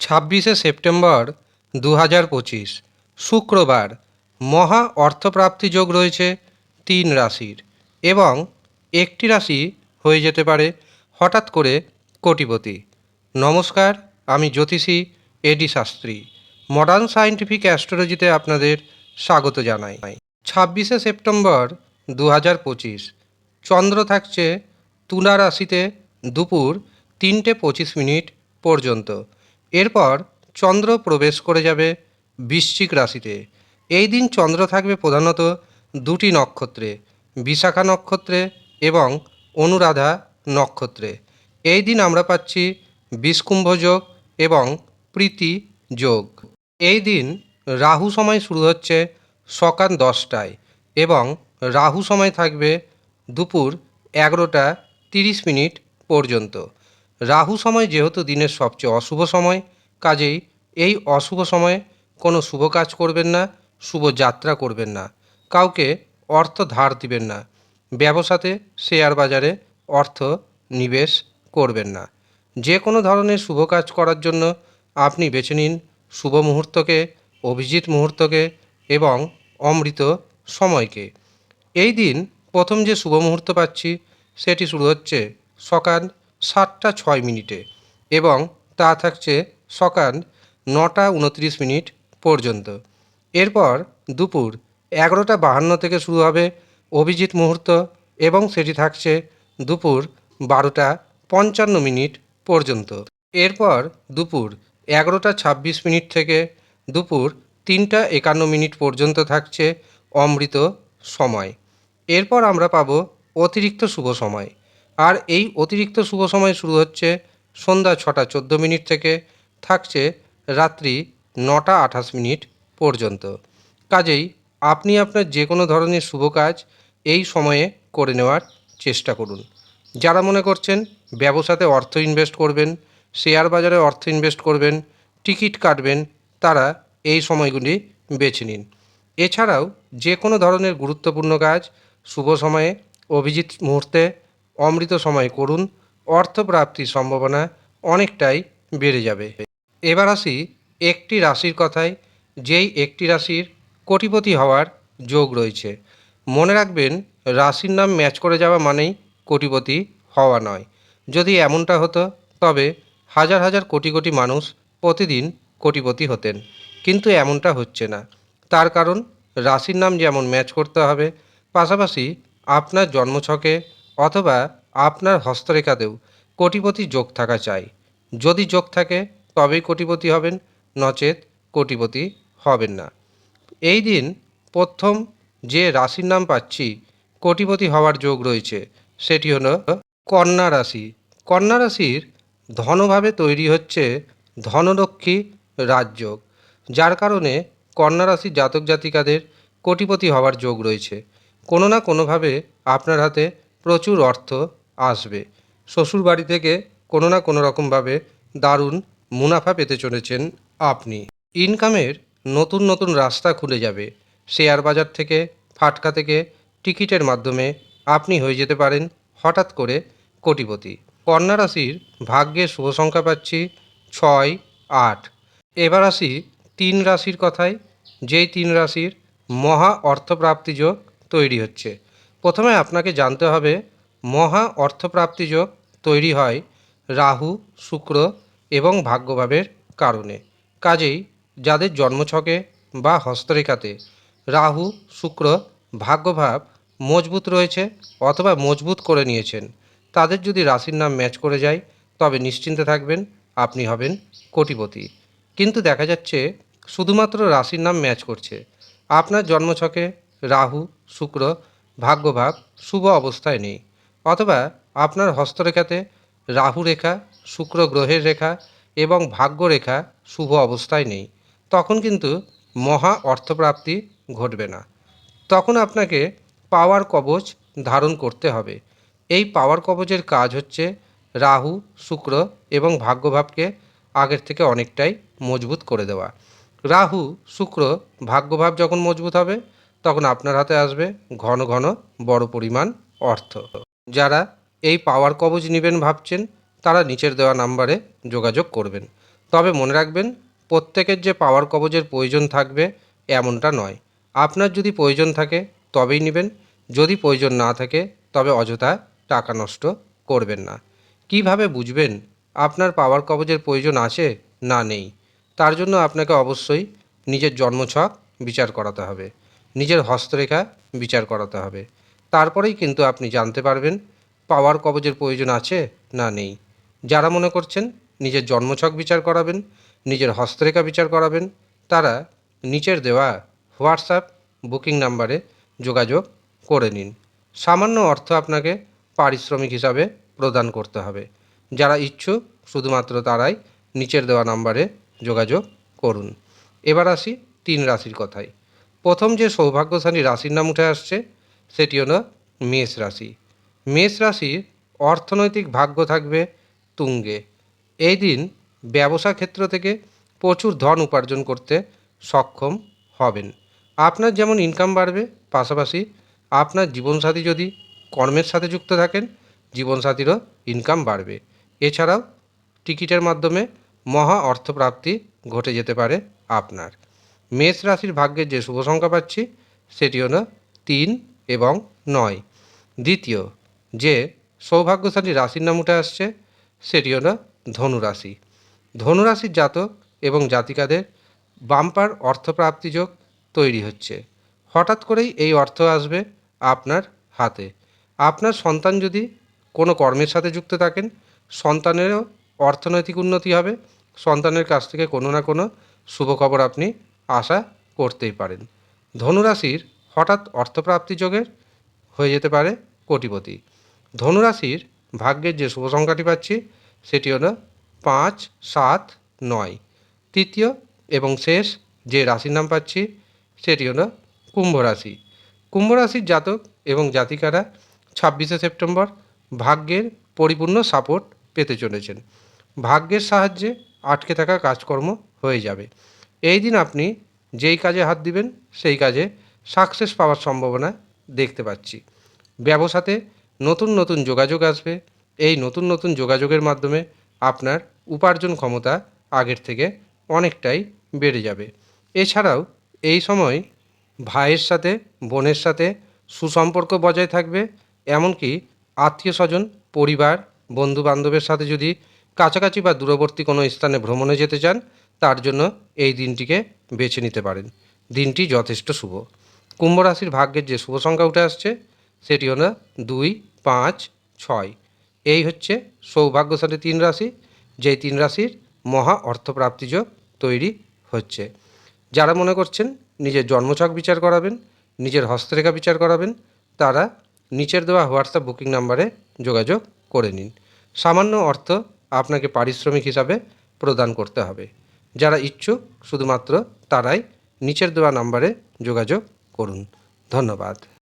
ছাব্বিশে সেপ্টেম্বর দু হাজার পঁচিশ, শুক্রবার মহা অর্থপ্রাপ্তি যোগ রয়েছে তিন রাশির এবং একটি রাশি হয়ে যেতে পারে হঠাৎ করে কোটিপতি। নমস্কার, আমি জ্যোতিষী A D Shastri modern scientific অ্যাস্ট্রোলজিতে আপনাদের স্বাগত জানাই। ছাব্বিশে সেপ্টেম্বর দু হাজার পঁচিশ, চন্দ্র থাকছে তুলা রাশিতে দুপুর তিনটে পঁচিশ মিনিট পর্যন্ত। এরপর চন্দ্র প্রবেশ করে যাবে বৃশ্চিক রাশিতে। এই দিন চন্দ্র থাকবে প্রধানত দুটি নক্ষত্রে, বিশাখা নক্ষত্রে এবং অনুরাধা নক্ষত্রে। এই দিন আমরা পাচ্ছি বিষকুম্ভ যোগ এবং প্রীতি যোগ। এই দিন রাহু সময় শুরু হচ্ছে সকাল দশটায় এবং রাহু সময় থাকবে দুপুর এগারোটা তিরিশ মিনিট পর্যন্ত। রাহু সময় যেহেতু দিনের সবচেয়ে অশুভ সময়, কাজেই এই অশুভ সময়ে কোনো শুভ কাজ করবেন না, শুভ যাত্রা করবেন না, কাউকে অর্থ ধার দিবেন না, ব্যবসাতে শেয়ার বাজারে অর্থ নিবেশ করবেন না। যে কোনো ধরনের শুভ কাজ করার জন্য আপনি বেছে নিন শুভ মুহূর্তকে, অভিজিৎ মুহূর্তকে এবং অমৃত সময়কে। এই দিন প্রথম যে শুভ মুহূর্ত পাচ্ছি, সেটি শুরু হচ্ছে সকাল সাতটা ছয় মিনিটে এবং তা থাকছে সকাল নটা উনত্রিশ মিনিট পর্যন্ত। এরপর দুপুর এগারোটা বাহান্ন থেকে শুরু হবে অভিজিৎ মুহূর্ত এবং সেটি থাকছে দুপুর বারোটা পঞ্চান্ন মিনিট পর্যন্ত। এরপর দুপুর এগারোটা ছাব্বিশ মিনিট থেকে দুপুর তিনটা একান্ন মিনিট পর্যন্ত থাকছে অমৃত সময়। এরপর আমরা পাব অতিরিক্ত শুভ সময়। আর এই অতিরিক্ত শুভ সময় শুরু হচ্ছে সন্ধ্যা ছটা চোদ্দ মিনিট থেকে, থাকছে রাত্রি নটা আঠাশ মিনিট পর্যন্ত। কাজেই আপনি আপনার যে কোনো ধরনের শুভ কাজ এই সময়ে করে নেওয়ার চেষ্টা করুন। যারা মনে করছেন ব্যবসাতে অর্থ ইনভেস্ট করবেন, শেয়ার বাজারে অর্থ ইনভেস্ট করবেন, টিকিট কাটবেন, তারা এই সময়গুলি বেছে নিন। এছাড়াও যে কোনো ধরনের গুরুত্বপূর্ণ কাজ শুভ সময়ে, অভিজিৎ মুহূর্তে অমৃত সময় করুন, অর্থপ্রাপ্তির সম্ভাবনা অনেকটাই বেড়ে যাবে। এবার আসি একটি রাশির কথায়, যেই একটি রাশির কোটিপতি হওয়ার যোগ রয়েছে। মনে রাখবেন, রাশির নাম ম্যাচ করে যাওয়া মানেই কোটিপতি হওয়া নয়। যদি এমনটা হতো, তবে হাজার হাজার কোটি কোটি মানুষ প্রতিদিন কোটিপতি হতেন। কিন্তু এমনটা হচ্ছে না। তার কারণ, রাশির নাম যেমন ম্যাচ করতে হবে, পাশাপাশি আপনার জন্মছকে অথবা আপনার হস্তরেখাতেও কোটিপতি যোগ থাকা চাই। যদি যোগ থাকে, তবেই কোটিপতি হবেন, নচেত কোটিপতি হবেন না। এই দিন প্রথম যে রাশির নাম পাচ্ছি, কোটিপতি হওয়ার যোগ রয়েছে, সেটি হলো কন্যা রাশি। কন্যা রাশির ধনভাবে তৈরি হচ্ছে ধনলক্ষ্মী রাজযোগ, যার কারণে কন্যা রাশির জাতক জাতিকাদের কোটিপতি হওয়ার যোগ রয়েছে। কোনো না কোনোভাবে আপনার হাতে প্রচুর অর্থ আসবে। শ্বশুর বাড়ি থেকে কোনো না কোনো রকমভাবে দারুণ মুনাফা পেতে চলেছেন আপনি। ইনকামের নতুন নতুন রাস্তা খুলে যাবে। শেয়ার বাজার থেকে, ফাটকা থেকে টিকিটের মাধ্যমে আপনি হয়ে যেতে পারেন হঠাৎ করে কোটিপতি। কন্যা রাশির ভাগ্যের শুভ সংখ্যা পাচ্ছি ছয়, আট। এবার আসি তিন রাশির কথায়। যেই তিন রাশির মহা অর্থপ্রাপ্তি যোগ তৈরি হচ্ছে। প্রথমে আপনাকে জানতে হবে, মহা অর্থপ্রাপ্তি যোগ তৈরি হয় রাহু, শুক্র এবং ভাগ্যভাবের কারণে। কাজেই যাদের জন্মছকে বা হস্তরেখাতে রাহু, শুক্র ভাগ্যভাব মজবুত রয়েছে অথবা মজবুত করে নিয়েছেন, তাদের যদি রাশির নাম ম্যাচ করে যায়, তবে নিশ্চিন্তে থাকবেন, আপনি হবেন কোটিপতি। কিন্তু দেখা যাচ্ছে শুধুমাত্র রাশির নাম ম্যাচ করছে। আপনার জন্মছকে রাহু, শুক্র ভাগ্যভাব শুভ অবস্থায় নেই। অথবা আপনার হস্তরেখাতে রাহু রেখা শুক্র গ্রহের রেখা এবং ভাগ্য রেখা শুভ অবস্থায় নেই। তখন কিন্তু মহা অর্থপ্রাপ্তি ঘটবে না। তখন আপনাকে পাওয়ার কবচ ধারণ করতে হবে। এই পাওয়ার কবচের কাজ হচ্ছে রাহু, শুক্র এবং ভাগ্যভাবকে আগের থেকে অনেকটাই মজবুত করে দেওয়া। রাহু, শুক্র, ভাগ্যভাব যখন মজবুত হবে তখন আপনার হাতে আসবে ঘন ঘন বড় পরিমাণ অর্থ। যারা এই পাওয়ার কবজ নেবেন ভাবছেন, তারা নিচের দেওয়া নাম্বারে যোগাযোগ করবেন। তবে মনে রাখবেন, প্রত্যেকের যে পাওয়ার কবজের প্রয়োজন থাকবে এমনটা নয়। আপনার যদি প্রয়োজন থাকে, তবেই নেবেন। যদি প্রয়োজন না থাকে, তবে অযথা টাকা নষ্ট করবেন না। কীভাবে বুঝবেন আপনার পাওয়ার কবজের প্রয়োজন আছে না নেই? তার জন্য আপনাকে অবশ্যই নিজের জন্মছক বিচার করাতে হবে। নিজের হস্তরেখা বিচার করাতে হবে। তারপরেই কিন্তু আপনি জানতে পারবেন পাওয়ার কবজের প্রয়োজন আছে না নেই। যারা মনে করছেন নিজের জন্মছক বিচার করাবেন, নিজের হস্তরেখা বিচার করাবেন, তারা নিচের দেওয়া হোয়াটসঅ্যাপ বুকিং নাম্বারে যোগাযোগ করে নিন। সামান্য অর্থ আপনাকে পারিশ্রমিক হিসাবে প্রদান করতে হবে। যারা ইচ্ছুক, শুধুমাত্র তারাই নিচের দেওয়া নাম্বারে যোগাযোগ করুন। এবার আসি তিন রাশির কথায়। প্রথম যে সৌভাগ্যশালী রাশির নাম উঠে আসছে, সেটি হলো মেষ রাশি। মেষ রাশির অর্থনৈতিক ভাগ্য থাকবে তুঙ্গে। এই দিন ব্যবসা ক্ষেত্র থেকে প্রচুর ধন উপার্জন করতে সক্ষম হবেন। আপনার যেমন ইনকাম বাড়বে, পাশাপাশি আপনার জীবনসাথী যদি কর্মের সাথে যুক্ত থাকেন, জীবনসাথীরও ইনকাম বাড়বে। এছাড়াও টিকিটের মাধ্যমে মহা অর্থপ্রাপ্তি ঘটে যেতে পারে আপনার। মেষ রাশির ভাগ্যের যে শুভ সংখ্যা পাচ্ছি, সেটি হলো তিন এবং নয়। দ্বিতীয়, যে সৌভাগ্যশালী রাশির নাম উঠে আসছে, সেটি হলো ধনুরাশি। ধনুরাশির জাতক এবং জাতিকাদের বাম্পার অর্থপ্রাপ্তি যোগ তৈরি হচ্ছে। হঠাৎ করেই এই অর্থ আসবে আপনার হাতে। আপনার সন্তান যদি কোনো কর্মের সাথে যুক্ত থাকেন, সন্তানেরও অর্থনৈতিক উন্নতি হবে। সন্তানের কাছ থেকে কোনো না কোনো শুভ খবর আপনি আশা করতেই পারেন। ধনুরাশির হঠাৎ অর্থপ্রাপ্তি যোগের হয়ে যেতে পারে কোটিপতি। ধনুরাশির ভাগ্যের যে শুভ সংখ্যাটি পাচ্ছি, সেটি হলো পাঁচ, সাত, নয়। তৃতীয় এবং শেষ যে রাশির নাম পাচ্ছি, সেটি হলো কুম্ভ রাশি কুম্ভ রাশির জাতক এবং জাতিকারা ছাব্বিশে সেপ্টেম্বর ভাগ্যের পরিপূর্ণ সাপোর্ট পেতে চলেছেন। ভাগ্যের সাহায্যে আটকে থাকা কাজকর্ম হয়ে যাবে। এই দিন আপনি যেই কাজে হাত দিবেন, সেই কাজে সাকসেস পাওয়ার সম্ভাবনা দেখতে পাচ্ছি। ব্যবসাতে নতুন নতুন যোগাযোগ আসবে। এই নতুন নতুন যোগাযোগের মাধ্যমে আপনার উপার্জন ক্ষমতা আগের থেকে অনেকটাই বেড়ে যাবে। এছাড়াও এই সময় ভাইয়ের সাথে, বোনের সাথে সুসম্পর্ক বজায় থাকবে। এমনকি আত্মীয় স্বজন, পরিবার বন্ধু বান্ধবের সাথে যদি কাছাকাছি বা দূরবর্তী কোনো স্থানে ভ্রমণে যেতে চান তার জন্য এই দিনটিকে বেছে নিতে পারেন। দিনটি যথেষ্ট শুভ। কুম্ভ রাশির ভাগ্যের যে শুভ সংখ্যা উঠে আসছে, সেটি হলো দুই, পাঁচ, ছয়। এই হচ্ছে সৌভাগ্যশালী তিন রাশি, যেই তিন রাশির মহা অর্থপ্রাপ্তি যোগ তৈরি হচ্ছে। যারা মনে করছেন নিজের জন্মছক বিচার করাবেন, নিজের হস্তরেখা বিচার করাবেন, তারা নিচের দেওয়া হোয়াটসঅ্যাপ বুকিং নাম্বারে যোগাযোগ করে নিন। সামান্য অর্থ আপনাকে পারিশ্রমিক হিসাবে প্রদান করতে হবে। যারা ইচ্ছুক শুধুমাত্র তারাই নিচের দেওয়া নাম্বারে যোগাযোগ করুন। ধন্যবাদ।